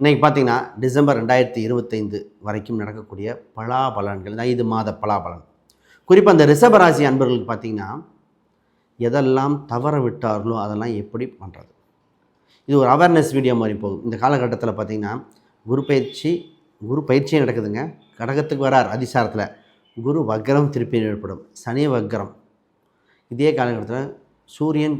இன்றைக்கி பார்த்தீங்கன்னா டிசம்பர் ரெண்டாயிரத்தி இருபத்தைந்து வரைக்கும் நடக்கக்கூடிய பலாபலன்கள் இந்த ஐந்து மாத பலாபலன். குறிப்பாக அந்த ரிஷபராசி அன்பர்களுக்கு பார்த்திங்கன்னா எதெல்லாம் தவற விட்டார்களோ அதெல்லாம் எப்படி பண்ணுறது இது ஒரு அவேர்னஸ் வீடியோ மாதிரி போகும். இந்த காலகட்டத்தில் பார்த்தீங்கன்னா குரு பயிற்சி குரு பயிற்சியே நடக்குதுங்க. கடகத்துக்கு வரார் அதிசாரத்தில். குரு வக்ரம் திருப்பி ஏற்படும். சனி வக்ரம். இதே காலகட்டத்தில் சூரியன்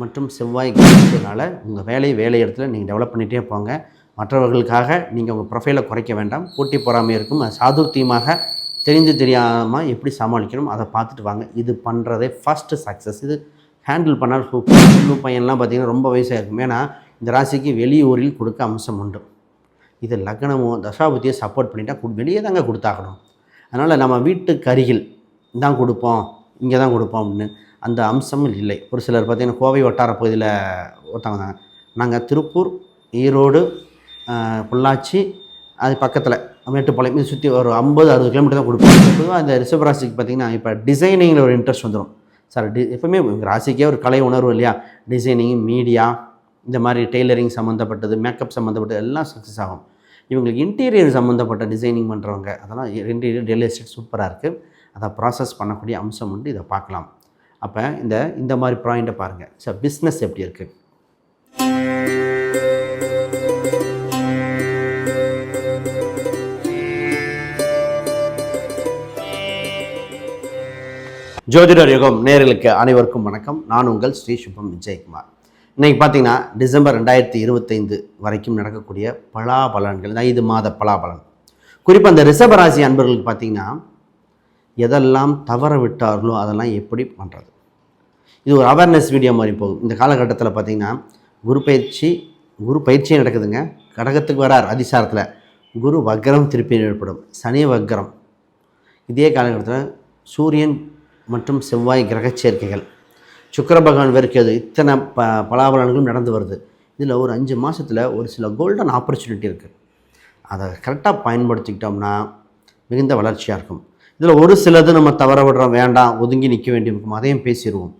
மற்றும் செவ்வாய் கிரகத்தினால உங்கள் வேலை வேலை இடத்துல நீங்கள் டெவலப் பண்ணிகிட்டே போங்க. மற்றவர்களுக்காக நீங்கள் உங்கள் ப்ரொஃபைலை குறைக்க வேண்டாம். போட்டி பொறாமை இருக்கும். அது சாதுர்த்தியமாக தெரிந்து தெரியாமல் எப்படி சமாளிக்கணும் அதை பார்த்துட்டு வாங்க. இது பண்ணுறதே ஃபஸ்ட்டு சக்ஸஸ் இது ஹேண்டில் பண்ணால் சூப்பர் பையன்லாம் பார்த்திங்கன்னா ரொம்ப வயசாக இருக்கும் ஏன்னா இந்த ராசிக்கு வெளியூரில் கொடுக்க அம்சம் உண்டு. இது லக்னமோ தசாபதியை சப்போர்ட் பண்ணிட்டால் வெளியே தாங்க கொடுத்தாகணும். அதனால் நம்ம வீட்டுக்கு அருகில் தான் கொடுப்போம். இங்கே தான் கொடுப்போம் அப்படின்னு அந்த அம்சமும் இல்லை. ஒரு சிலர் பார்த்திங்கன்னா கோவை வட்டார பகுதியில் ஒருத்தவங்க தாங்க நாங்கள் திருப்பூர் ஈரோடு பொள்ளாச்சி அது பக்கத்தில் மேட்டுப்பாளையம் இது சுற்றி ஒரு ஐம்பது அறுபது கிலோமீட்டர் தான் கொடுப்போம். பொதுவாக ரிசர்வ் ரிஷபராசிக்கு பார்த்திங்கன்னா இப்போ டிசைனிங்கில் ஒரு இன்ட்ரெஸ்ட் வந்துடும் சார் டி எப்பவுமே ராசிக்கே ஒரு கலை உணர்வு இல்லையா? டிசைனிங் மீடியா இந்த மாதிரி டெய்லரிங் சம்மந்தப்பட்டது மேக்கப் சம்மந்தப்பட்டது எல்லாம் சக்ஸஸ் ஆகும். இவங்களுக்கு இன்டீரியர் சம்மந்தப்பட்ட டிசைனிங் பண்ணுறவங்க அதெல்லாம் இன்டீரியர் ரியல் எஸ்டேட் சூப்பராக இருக்குது அதை ப்ராசஸ் பண்ணக்கூடிய அம்சம் உண்டு. இதை பார்க்கலாம். அப்போ இந்த இந்த மாதிரி பாயிண்ட்டை பாருங்கள் ஸோ பிஸ்னஸ் எப்படி இருக்குது ஜோதிடர் யுகம் நேர்களுக்கு அனைவருக்கும் வணக்கம். நான் உங்கள் ஸ்ரீ சுப்பம் விஜயகுமார். இன்னைக்கு பார்த்தீங்கன்னா டிசம்பர் ரெண்டாயிரத்தி இருபத்தைந்து வரைக்கும் நடக்கக்கூடிய பலாபலன்கள் ஐந்து மாத பலாபலன். குறிப்பாக அந்த ரிஷபராசி அன்பர்களுக்கு பார்த்தீங்கன்னா எதெல்லாம் தவற விட்டார்களோ அதெல்லாம் எப்படி பண்ணுறது இது ஒரு அவேர்னஸ் வீடியோ மாதிரி போகும் இந்த காலகட்டத்தில் பார்த்தீங்கன்னா குரு பயிற்சி குரு பயிற்சியே நடக்குதுங்க. கடகத்துக்கு வரார் அதிசாரத்தில். குரு வக்ரம் திருப்பி ஏற்படும். சனி வக்ரம். இதே காலகட்டத்தில் சூரியன் மற்றும் செவ்வாய் கிரக சேர்க்கைகள். சுக்கிர பகவான் வெறுக்கிறது. இத்தனை ப பலாபலன்களும் நடந்து வருது. இதில் ஒரு அஞ்சு மாதத்தில் ஒரு சில கோல்டன் ஆப்பர்ச்சுனிட்டி இருக்குது அதை கரெக்டாக பயன்படுத்திக்கிட்டோம்னா மிகுந்த வளர்ச்சியாக இருக்கும். இதில் ஒரு சிலது நம்ம தவற விடுறோம் வேண்டாம் ஒதுங்கி நிற்க வேண்டியிருக்கும் அதையும் பேசிடுவோம்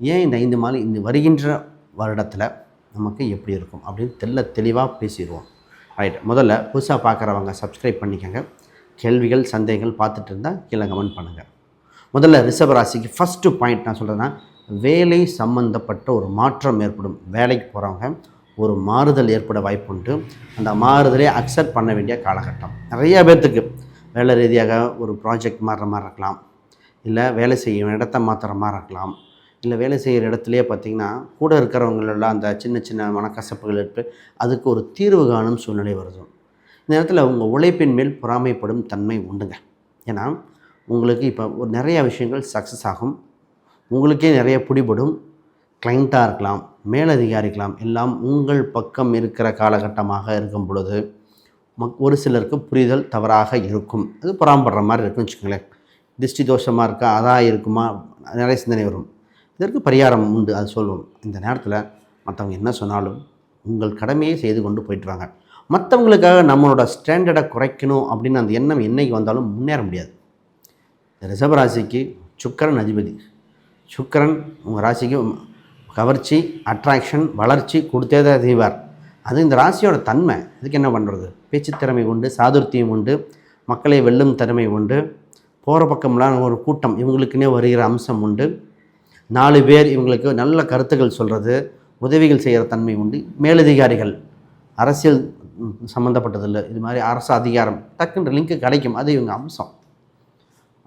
ஏன் இந்த ஐந்து மாதம் இந்த வருகின்ற வருடத்தில் நமக்கு எப்படி இருக்கும் அப்படின்னு தெல்ல தெளிவாக பேசிடுவோம் ரைட் முதல்ல புதுசாக பார்க்குறவங்க சப்ஸ்கிரைப் பண்ணிக்கோங்க. கேள்விகள் சந்தேகங்கள் பார்த்துட்டு இருந்தால் கீழே கமெண்ட் பண்ணுங்கள் முதல்ல ரிஷப ராசிக்கு ஃபஸ்ட்டு பாயிண்ட் நான் சொல்கிறேன்னா வேலை சம்பந்தப்பட்ட ஒரு மாற்றம் ஏற்படும். வேலைக்கு போகிறவங்க ஒரு மாறுதல் ஏற்பட வாய்ப்புண்டு. அந்த மாறுதலை அக்செப்ட் பண்ண வேண்டிய காலகட்டம். நிறைய பேர்த்துக்கு வேலை ரீதியாக ஒரு ப்ராஜெக்ட் மாறுற மாதிரி இருக்கலாம். இல்லை வேலை செய்யும் இடத்த மாற்றுற மாதிரி இருக்கலாம். இல்லை வேலை செய்கிற இடத்துலையே பார்த்திங்கன்னா கூட இருக்கிறவங்களெல்லாம் அந்த சின்ன சின்ன மனக்கசப்புகள் இருக்கு அதுக்கு ஒரு தீர்வு காணும் சூழ்நிலை வருது. இந்த நேரத்தில் உங்கள் உழைப்பின் மேல் பொறாமைப்படும் தன்மை உண்டுங்க. ஏன்னா உங்களுக்கு இப்போ ஒரு நிறைய விஷயங்கள் சக்ஸஸ் ஆகும். உங்களுக்கே நிறைய பிடிபடும். கிளைண்ட்டாக இருக்கலாம் மேலதிகாரிக்கலாம் எல்லாம் உங்கள் பக்கம் இருக்கிற காலகட்டமாக இருக்கும் பொழுது மக் ஒரு சிலருக்கு புரிதல் தவறாக இருக்கும். அது புறாம்படுற மாதிரி இருக்குன்னு வச்சுக்கோங்களேன். திருஷ்டி தோஷமாக இருக்கா அதாக இருக்குமா நிறைய சிந்தனை வரும். இதற்கு பரிகாரம் உண்டு அது சொல்லுவோம் இந்த நேரத்தில் மற்றவங்க என்ன சொன்னாலும் உங்கள் கடமையை செய்து கொண்டு போயிட்டுறாங்க. மற்றவங்களுக்காக நம்மளோட ஸ்டாண்டர்டை குறைக்கணும் அப்படின்னு அந்த எண்ணம் என்னைக்கு வந்தாலும் முன்னேற முடியாது. ரிஷப ராசிக்கு சுக்கரன் அதிபதி. சுக்கிரன் உங்கள் ராசிக்கு கவர்ச்சி அட்ராக்ஷன் வளர்ச்சி கொடுத்தே தான் செய்வார். அது இந்த ராசியோட தன்மை. இதுக்கு என்ன பண்ணுறது பேச்சு திறமை உண்டு சாதுர்த்தியம் உண்டு மக்களை வெல்லும் திறமை உண்டு போகிற பக்கம்லாம் ஒரு கூட்டம் இவங்களுக்குன்னே வருகிற அம்சம் உண்டு. நாலு பேர் இவங்களுக்கு நல்ல கருத்துக்கள் சொல்கிறது உதவிகள் செய்கிற தன்மை உண்டு. மேலதிகாரிகள் அரசியல் சம்மந்தப்பட்டதில்லை இது மாதிரி அரசு அதிகாரம் டக்குன்ற லிங்க்கு கிடைக்கும். அது இவங்க அம்சம்.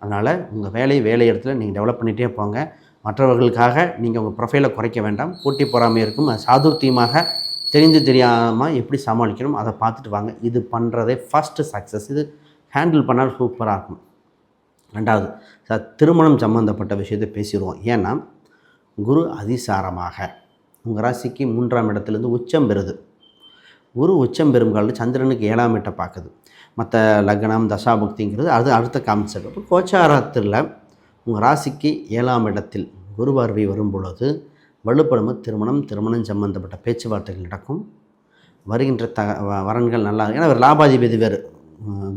அதனால் உங்கள் வேலையை வேலை இடத்துல நீங்கள் டெவலப் பண்ணிகிட்டே போங்க. மற்றவர்களுக்காக நீங்கள் உங்கள் ப்ரொஃபைலை குறைக்க வேண்டாம். போட்டி பொறாமை இருக்கும். அது சாதுர்த்தியமாக தெரிந்து தெரியாமல் எப்படி சமாளிக்கணும் அதை பார்த்துட்டு வாங்க. இது பண்ணுறதே ஃபஸ்ட்டு சக்ஸஸ் இது ஹேண்டில் பண்ணால் சூப்பராக இருக்கும். ரெண்டாவது சார் திருமணம் சம்மந்தப்பட்ட விஷயத்தை பேசிடுவோம். ஏன்னா குரு அதிசாரமாக. உங்கள் ராசிக்கு மூன்றாம் இடத்துலேருந்து உச்சம் பெறுது. குரு உச்சம் பெறும் காலில் சந்திரனுக்கு ஏழாம் இடத்தை பார்க்குது. மற்ற லக்னம் தசாபுக்திங்கிறது அது அடுத்த கான்செப்ட் அப்போ கோச்சாரத்தில் உங்கள் ராசிக்கு ஏழாம் இடத்தில் குரு பார்வை வரும் பொழுது வலுப்படும் திருமணம் திருமணம் சம்பந்தப்பட்ட பேச்சுவார்த்தைகள் நடக்கும். வருகின்ற த வ- வரன்கள் நல்லா ஏன்னா ஒரு லாபாதிபதி வேறு.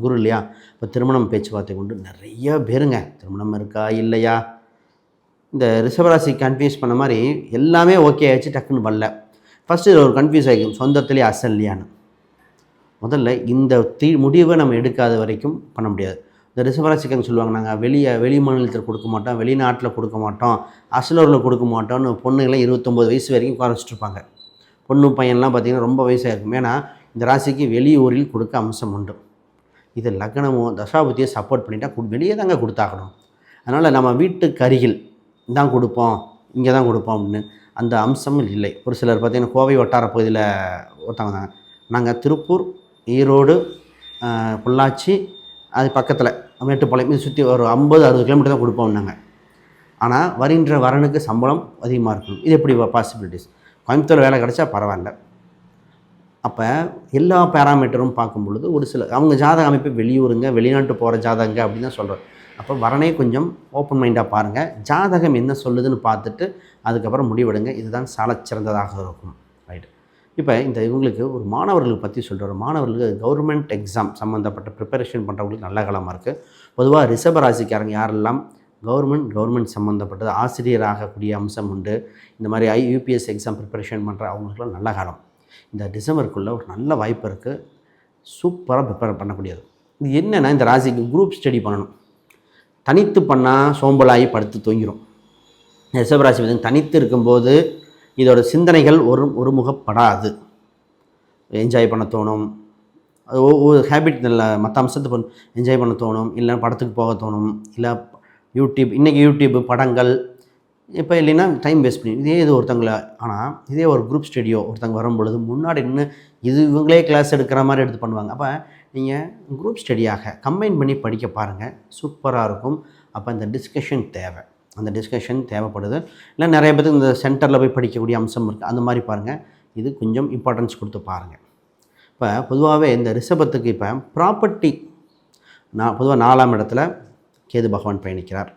குரு இல்லையா? இப்போ திருமணம் பேச்சுவார்த்தை கொண்டு நிறைய பேருங்க. திருமணம் இருக்கா இல்லையா? இந்த ரிஷபராசி கன்ஃபியூஸ் பண்ண மாதிரி எல்லாமே ஓகே ஆயிடுச்சு டக்குன்னு வரல. ஃபஸ்ட்டு ஒரு கன்ஃபியூஸ் ஆகிக்கும். சொந்தத்திலே அசல் முதல்ல இந்த தீ முடிவை நம்ம எடுக்காத வரைக்கும் பண்ண முடியாது. இந்த ரிசர்வராசிக்காரங்க சொல்லுவாங்க நாங்கள் வெளியே வெளி மாநிலத்தில் கொடுக்க மாட்டோம் வெளிநாட்டில் கொடுக்க மாட்டோம் அசலூரில் கொடுக்க மாட்டோம்னு பொண்ணுங்களாம் இருபத்தொம்போது வயசு வரைக்கும் குறைச்சிட்ருப்பாங்க பொண்ணு பையன்லாம் பார்த்திங்கன்னா ரொம்ப வயசாக இருக்கும் ஏன்னா இந்த ராசிக்கு வெளியூரில் கொடுக்க அம்சம் உண்டு. இது லக்னமோ தசாபதியை சப்போர்ட் பண்ணிட்டால் வெளியே தாங்க கொடுத்தாகணும். அதனால் நம்ம வீட்டுக்கு அருகில் தான் கொடுப்போம் இங்கே தான் கொடுப்போம் அப்படின்னு அந்த அம்சம் இல்லை. ஒரு சிலர் பார்த்திங்கன்னா கோவை வட்டார பகுதியில் ஒருத்தவங்க தாங்க நாங்கள் திருப்பூர் ஈரோடு பொள்ளாச்சி அது பக்கத்தில் மேட்டுப்பாளையம் இது சுற்றி ஒரு ஐம்பது அறுபது கிலோமீட்டர் தான் கொடுப்போம் நாங்கள் ஆனால் வருகின்ற வரனுக்கு சம்பளம் அதிகமாக இருக்கணும். இது எப்படி பாசிபிலிட்டிஸ் கோயம்புத்தூர் வேலை கிடச்சா பரவாயில்ல. அப்போ எல்லா பேராமீட்டரும் பார்க்கும் பொழுது ஒரு சில அவங்க ஜாதக அமைப்பு வெளியூருங்க வெளிநாட்டு போகிற ஜாதகங்க அப்படின்னு தான் சொல்கிறோம் அப்போ வரனே கொஞ்சம் ஓப்பன் மைண்டாக பாருங்கள் ஜாதகம் என்ன சொல்லுதுன்னு பார்த்துட்டு அதுக்கப்புறம் முடிவெடுங்க. இதுதான் சாலச்சிறந்ததாக இருக்கும். ரைட் இப்போ இந்த இவங்களுக்கு ஒரு மாணவர்களுக்கு பற்றி சொல்கிற மாணவர்களுக்கு கவர்மெண்ட் எக்ஸாம் சம்மந்தப்பட்ட ப்ரிப்பரேஷன் பண்ணுறவங்களுக்கு நல்ல காலமாக இருக்குது பொதுவாக ரிஷப ராசிக்காரங்க யாரெல்லாம் கவர்மெண்ட் கவர்மெண்ட் சம்மந்தப்பட்டது ஆசிரியராகக்கூடிய அம்சம் உண்டு. இந்த மாதிரி ஐ யூபிஎஸ் எக்ஸாம் ப்ரிப்பரேஷன் பண்ணுற அவங்களுக்குலாம் நல்ல காலம். இந்த டிசம்பருக்குள்ளே ஒரு நல்ல வாய்ப்பு இருக்குது சூப்பராக ப்ரிப்பேர் பண்ணக்கூடியது. இது என்னென்னா இந்த ராசிக்கு குரூப் ஸ்டடி பண்ணணும். தனித்து பண்ணால் சோம்பலாகி படுத்து தூங்கிடும் ரிஷபராசி வந்து தனித்து இருக்கும்போது இதோட சிந்தனைகள் ஒரு ஒருமுகப்படாது. என்ஜாய் பண்ண தோணும். அது ஒரு ஹேபிட் நல்ல மற்ற அம்சத்தை பண்ண என்ஜாய் பண்ண தோணும். இல்லை படத்துக்கு போக தோணும். இல்லை யூடியூப் இன்றைக்கி யூடியூப் படங்கள் இப்போ இல்லைன்னா டைம் வேஸ்ட் பண்ணி இதே இது ஒருத்தங்களை ஆனால் இதே ஒரு குரூப் ஸ்டுடியோ ஒருத்தங்க வரும் பொழுது முன்னாடி நின்று இது இவங்களே கிளாஸ் எடுக்கிற மாதிரி எடுத்து பண்ணுவாங்க. அப்போ நீங்கள் குரூப் ஸ்டடியாக கம்பைன் பண்ணி படிக்க பாருங்கள் சூப்பராக இருக்கும். அப்போ இந்த டிஸ்கஷன் தேவை. அந்த டிஸ்கஷன் தேவைப்படுது. இல்லை நிறைய பேருக்கு இந்த சென்டரில் போய் படிக்கக்கூடிய அம்சம் இருக்குது அந்த மாதிரி பாருங்கள் இது கொஞ்சம் இம்பார்ட்டன்ஸ் கொடுத்து பாருங்கள் இப்போ பொதுவாகவே இந்த ரிஷபத்துக்கு இப்போ ப்ராப்பர்ட்டி நான் பொதுவாக நாலாம் இடத்துல கேது பகவான் பயணிக்கிறார்.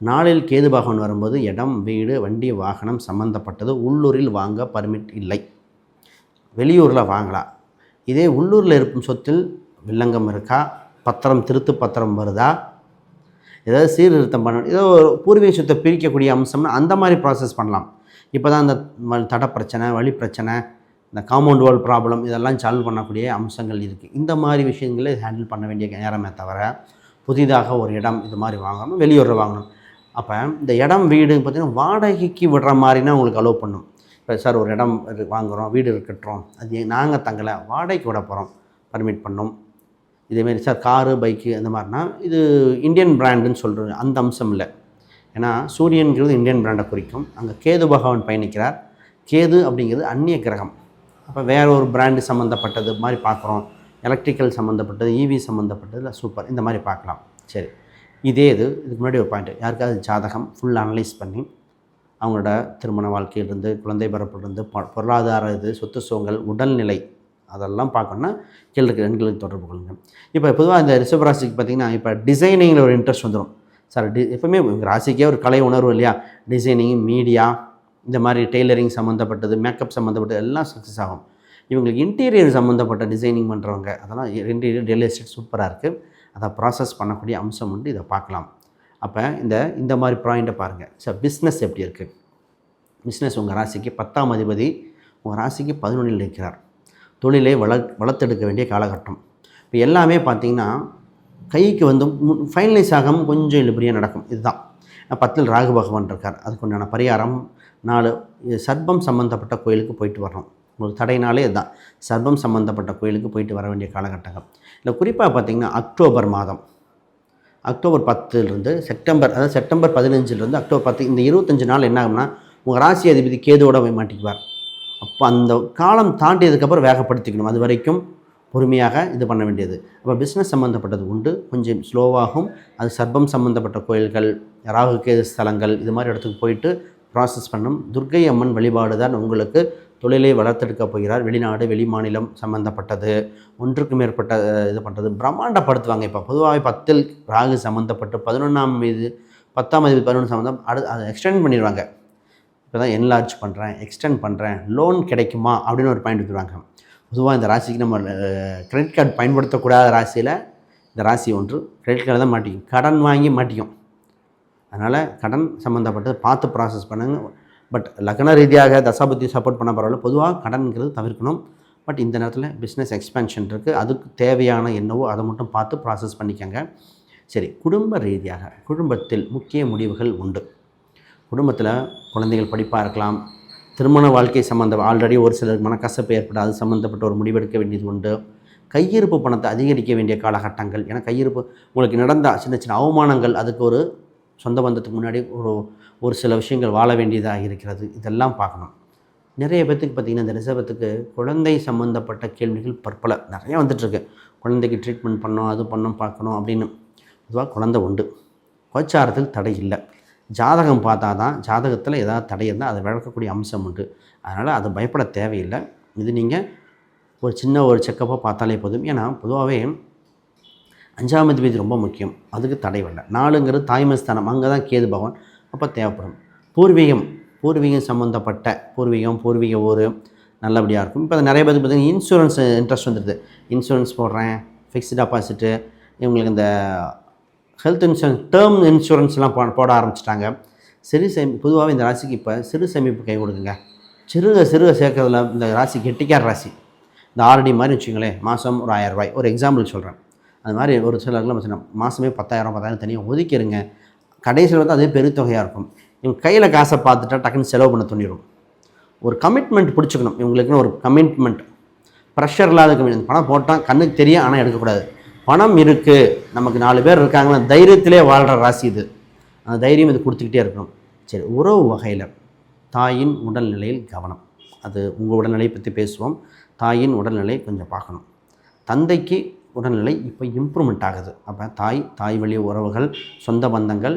நாளில் கேது பகவான் வரும்போது இடம் வீடு வண்டி வாகனம் சம்மந்தப்பட்டது உள்ளூரில் வாங்க பர்மிட் இல்லை. வெளியூரில் வாங்கலாம். இதே உள்ளூரில் இருக்கும் சொத்தில் வில்லங்கம் இருக்கா? பத்திரம் திருத்து பத்திரம் வருதா? ஏதாவது சீர்திருத்தம் பண்ணணும். ஏதோ ஒரு பூர்வீக சொத்தை பிரிக்கக்கூடிய அம்சம்னா அந்த மாதிரி ப்ராசஸ் பண்ணலாம். இப்போ தான் இந்த ம- தட பிரச்சனை வழி பிரச்சனை இந்த காம்பவுண்ட் வால் ப்ராப்ளம் இதெல்லாம் சால்வ் பண்ணக்கூடிய அம்சங்கள் இருக்குது இந்த மாதிரி விஷயங்களை ஹேண்டில் பண்ண வேண்டிய நேரமே தவிர புதிதாக ஒரு இடம் இது மாதிரி வாங்கணும் வெளியூரில் வாங்கணும். அப்போ இந்த இடம் வீடு பார்த்திங்கன்னா வாடகைக்கு விடுற மாதிரினா உங்களுக்கு அலோவ் பண்ணும். இப்போ சார் ஒரு இடம் வாங்குகிறோம் வீடு கட்டுறோம். அது நாங்கள் தங்கலை வாடகைக்கு விட போகிறோம் பர்மிட் பண்ணோம். இதேமாரி சார் காரு பைக்கு அந்த மாதிரினா இது இந்தியன் பிராண்டுன்னு சொல்கிறது அந்த அம்சம் இல்லை. ஏன்னா சூரியன்கிறது இந்தியன் பிராண்டை குறிக்கும். அங்கே கேது பகவான் பயணிக்கிறார். கேது அப்படிங்கிறது அந்நிய கிரகம். அப்போ வேற ஒரு பிராண்டு சம்மந்தப்பட்டது மாதிரி பார்க்குறோம் எலக்ட்ரிக்கல் சம்மந்தப்பட்டது ஈவி சம்மந்தப்பட்டது சூப்பர் இந்த மாதிரி பார்க்கலாம் சரி. இதே இது இதுக்கு முன்னாடி ஒரு பாயிண்ட் யாருக்காவது ஜாதகம் ஃபுல் அனலைஸ் பண்ணி அவங்களோட திருமண வாழ்க்கையிலிருந்து குழந்தை பிறப்பிலிருந்து பொருளாதார இது சொத்து சுகங்கள் உடல்நிலை அதெல்லாம் பார்க்கணுன்னா கீழே இருக்க எண்களுக்கு தொடர்பு கொள்ளுங்கள் இப்போ பொதுவாக இந்த ரிஷபராசிக்கு பார்த்தீங்கன்னா இப்போ டிசைனிங்கில் ஒரு இன்ட்ரெஸ்ட் வந்துடும் சார் டி எப்பவுமே ராசிக்கே ஒரு கலை உணர்வு இல்லையா? டிசைனிங் மீடியா இந்த மாதிரி டெய்லரிங் சம்மந்தப்பட்டது மேக்கப் சம்மந்தப்பட்டது எல்லாம் சக்ஸஸ் ஆகும். இவங்களுக்கு இன்டீரியர் சம்மந்தப்பட்ட டிசைனிங் பண்ணுறவங்க அதெல்லாம் இன்டீரியர் ரியல் எஸ்டேட் சூப்பராக இருக்குது அதை ப்ராசஸ் பண்ணக்கூடிய அம்சம் உண்டு. இதை பார்க்கலாம். அப்போ இந்த இந்த மாதிரி பாயிண்ட்டை பாருங்கள் சார் பிஸ்னஸ் எப்படி இருக்குது பிஸ்னஸ் உங்கள் ராசிக்கு பத்தாம் அதிபதி உங்கள் ராசிக்கு பதினொன்றில் இருக்கிறார். தொழிலை வள வளர்த்தெடுக்க வேண்டிய காலகட்டம். இப்போ எல்லாமே பார்த்தீங்கன்னா கைக்கு வந்து ஃபைனலைஸ் ஆகாமல் கொஞ்சம் இழுபடியாக நடக்கும். இதுதான். பத்தில் ராகு பகவான் இருக்கார். அதுக்கு உண்டான பரிகாரம் நாலு இது சம்மந்தப்பட்ட கோயிலுக்கு போயிட்டு வரணும். உங்களுக்கு தடையினாலே இதுதான். சர்பம் சம்மந்தப்பட்ட கோயிலுக்கு போயிட்டு வர வேண்டிய காலகட்டங்கள். இல்லை குறிப்பாக பார்த்தீங்கன்னா அக்டோபர் மாதம். அக்டோபர் பத்துலேருந்து செப்டம்பர் அதாவது செப்டம்பர் பதினஞ்சுலேருந்து அக்டோபர் பத்து இந்த இருபத்தஞ்சு நாள் என்ன ஆகும்னா உங்கள் ராசி அதிபதி கேதுவோட போய் மாட்டிக்குவார். அப்போ அந்த காலம் தாண்டியதுக்கப்புறம் வேகப்படுத்திக்கணும். அது வரைக்கும் பொறுமையாக இது பண்ண வேண்டியது. அப்போ பிஸ்னஸ் சம்மந்தப்பட்டது உண்டு. கொஞ்சம் ஸ்லோவாகும் அது சர்பம் சம்மந்தப்பட்ட கோயில்கள் ராகு கேது ஸ்தலங்கள் இது மாதிரி இடத்துக்கு போயிட்டு ப்ராசஸ் பண்ணும். துர்க்கை அம்மன் வழிபாடு தான் உங்களுக்கு தொழிலை வளர்த்தெடுக்க போகிறார். வெளிநாடு வெளிமாநிலம் சம்மந்தப்பட்டது ஒன்றுக்கு மேற்பட்ட இது பண்ணுறது பிரம்மாண்டப்படுத்துவாங்க இப்போ. பொதுவாக பத்தில் ராகு சம்மந்தப்பட்டு பதினொன்றாம் இது பத்தாம் தேதி பதினொன்று சம்மந்தம் அடுத்து அதை எக்ஸ்டெண்ட் பண்ணிடுவாங்க. இப்போ தான் என்லார்ஜ் பண்ணுறேன் எக்ஸ்டெண்ட் பண்ணுறேன் லோன் கிடைக்குமா? அப்படின்னு ஒரு பாயிண்ட் விட்டுருவாங்க பொதுவாக இந்த ராசிக்கு நம்ம கிரெடிட் கார்டு பயன்படுத்தக்கூடாத ராசியில் இந்த ராசி ஒன்று கிரெடிட் கார்டு தான் மாட்டிக்கும். கடன் வாங்கி மாட்டிக்கும். அதனால் கடன் சம்மந்தப்பட்டது பார்த்து ப்ராசஸ் பண்ணுங்கள் பட் லக்ன ரீதியாக தசாபுத்தி சப்போர்ட் பண்ண பரவாயில்ல. பொதுவாக கடன்கிறது தவிர்க்கணும். பட் இந்த நேரத்தில் பிஸ்னஸ் எக்ஸ்பென்ஷன் இருக்குது அதுக்கு தேவையான என்னவோ அதை மட்டும் பார்த்து ப்ராசஸ் பண்ணிக்கோங்க. சரி குடும்ப ரீதியாக குடும்பத்தில் முக்கிய முடிவுகள் உண்டு. குடும்பத்தில் குழந்தைகள் படிப்பாக இருக்கலாம். திருமண வாழ்க்கை சம்மந்தம் ஆல்ரெடி ஒரு சிலருக்கு மனக்கசப்பு ஏற்பட அது சம்மந்தப்பட்ட ஒரு முடிவெடுக்க வேண்டியது உண்டு. கையிருப்பு பணத்தை அதிகரிக்க வேண்டிய காலகட்டங்கள் ஏன்னா கையிருப்பு உங்களுக்கு நடந்த சின்ன சின்ன அவமானங்கள் அதுக்கு ஒரு சொந்த பந்தத்துக்கு முன்னாடி ஒரு ஒரு சில விஷயங்கள் வாழ வேண்டியதாக இருக்கிறது. இதெல்லாம் பார்க்கணும். நிறைய பேர்த்துக்கு பார்த்திங்கன்னா இந்த ரிசர்வத்துக்கு குழந்தை சம்மந்தப்பட்ட கேள்விகள் பற்பல. நிறைய வந்துட்டுருக்கு. குழந்தைக்கு ட்ரீட்மெண்ட் பண்ணோம் அது பண்ணோம் பார்க்கணும் அப்படின்னு. பொதுவாக குழந்தை உண்டு. கோச்சாரத்தில் தடை இல்லை. ஜாதகம் பார்த்தா தான் ஜாதகத்தில் ஏதாவது தடை இருந்தால் அதை விளக்கக்கூடிய அம்சம் உண்டு. அதனால் அது பயப்பட தேவையில்லை. இது நீங்கள் ஒரு சின்ன ஒரு செக்கப்பாக பார்த்தாலே போதும். ஏன்னா பொதுவாகவே அஞ்சாம் அதிபதி ரொம்ப முக்கியம். அதுக்கு தடை வரல. நாலுங்கிறது தாய்மஸ்தானம் அங்கே தான் கேது பகவான் அப்போ தேவைப்படும். பூர்வீகம். பூர்வீகம் சம்மந்தப்பட்ட பூர்வீகம் பூர்வீக ஊர் நல்லபடியாக இருக்கும். இப்போ நிறைய பேருக்கு பார்த்தீங்கன்னா இன்சூரன்ஸ் இன்ட்ரெஸ்ட் வந்துடுது இன்சூரன்ஸ் போடுறேன் ஃபிக்ஸ்டு டெபாசிட்டு இவங்களுக்கு இந்த ஹெல்த் இன்சூரன்ஸ் டேர்ம் இன்சூரன்ஸ்லாம் போ போட ஆரம்பிச்சிட்டாங்க. சிறு சேமி பொதுவாகவே இந்த ராசிக்கு இப்போ சிறு சேமிப்பு கை கொடுக்குங்க. சிறுக சிறுக சேர்க்கறதுல இந்த ராசி கெட்டிக்கார ராசி. இந்த ஆர்டி மாதிரி வச்சுங்களேன் மாதம் ஒரு ஆயிரம் ரூபாய். ஒரு எக்ஸாம்பிள் சொல்கிறேன் அது மாதிரி ஒரு சிலர்லாம் பார்த்தீங்கன்னா மாதமே பத்தாயிரம் பத்தாயிரம் தனியாக ஒதுக்கிடுங்க கடைசியில் வந்து அதே பெருத்தொகையாக இருக்கும். இவங்க கையில் காசை பார்த்துட்டா டக்குன்னு செலவு பண்ண துணிடும் ஒரு கமிட்மெண்ட் பிடிச்சிக்கணும். இவங்களுக்குன்னு ஒரு கமிட்மெண்ட் ப்ரெஷர் இல்லாத கமிட்மெண்ட் பணம் போட்டால் கண்ணுக்கு தெரியும் ஆனால் எடுக்கக்கூடாது. பணம் இருக்குது நமக்கு நாலு பேர் இருக்காங்களா தைரியத்திலே வாழ்கிற ராசி இது. அந்த தைரியம் இது கொடுத்துக்கிட்டே இருக்கணும். சரி உறவு வகையில். தாயின் உடல்நிலையில் கவனம். அது உங்கள் உடல்நிலையை பற்றி பேசுவோம். தாயின் உடல்நிலை கொஞ்சம் பார்க்கணும். தந்தைக்கு உடல்நிலை இப்போ இம்ப்ரூவ்மெண்ட் ஆகுது. அப்போ தாய் தாய் வழி உறவுகள் சொந்த பந்தங்கள்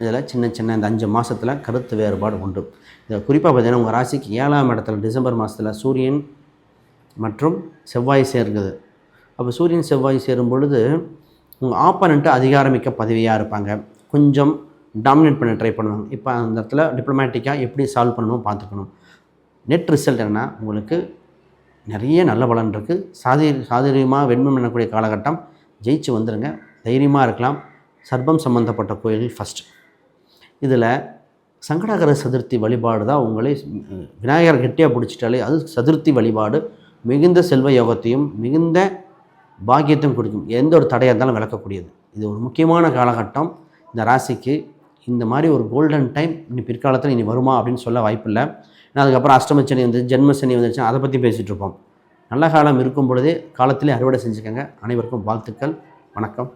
இதில் சின்ன சின்ன இந்த அஞ்சு மாதத்தில் கருத்து வேறுபாடு உண்டு. இதில் குறிப்பாக பார்த்தீங்கன்னா உங்கள் ராசிக்கு ஏழாம் இடத்துல டிசம்பர் மாதத்தில் சூரியன் மற்றும் செவ்வாய் சேர்க்குது. அப்போ சூரியன் செவ்வாய் சேரும் பொழுது உங்கள் ஆப்பனண்ட்டு அதிகாரமிக்க பதவியாக இருப்பாங்க. கொஞ்சம் டாமினேட் பண்ண ட்ரை பண்ணுவாங்க. இப்போ அந்த இடத்துல டிப்ளமேட்டிக்காக எப்படி சால்வ் பண்ணணும் பார்த்துக்கணும். நெட் ரிசல்ட் என்னென்னா உங்களுக்கு நிறைய நல்ல பலன் இருக்குது சாதி சாதுரியமாக வெண்மம் பண்ணக்கூடிய காலகட்டம். ஜெயிச்சு வந்துடுங்க தைரியமாக இருக்கலாம். சர்பம் சம்மந்தப்பட்ட கோயில்கள் ஃபஸ்ட்டு இதில் சங்கடகர சதுர்த்தி வழிபாடு தான் உங்களை விநாயகர் கெட்டியாக பிடிச்சிட்டாலே அது சதுர்த்தி வழிபாடு. மிகுந்த செல்வ யோகத்தையும் மிகுந்த பாக்கியத்தையும் கொடுக்கும். எந்த ஒரு தடையாக இருந்தாலும் விளக்கக்கூடியது. இது ஒரு முக்கியமான காலகட்டம். இந்த ராசிக்கு இந்த மாதிரி ஒரு கோல்டன் டைம் இனி பிற்காலத்தில் இனி வருமா அப்படின்னு சொல்ல வாய்ப்பில்லை. ஏன்னா அதுக்கப்புறம் அஷ்டமச்சனி வந்து ஜென்மசனி வந்துருச்சு அதை பற்றி பேசிகிட்டு இருப்போம். நல்ல காலம் இருக்கும் பொழுதே காலத்திலே அறுவடை செஞ்சுக்கோங்க. அனைவருக்கும் வாழ்த்துக்கள். வணக்கம்.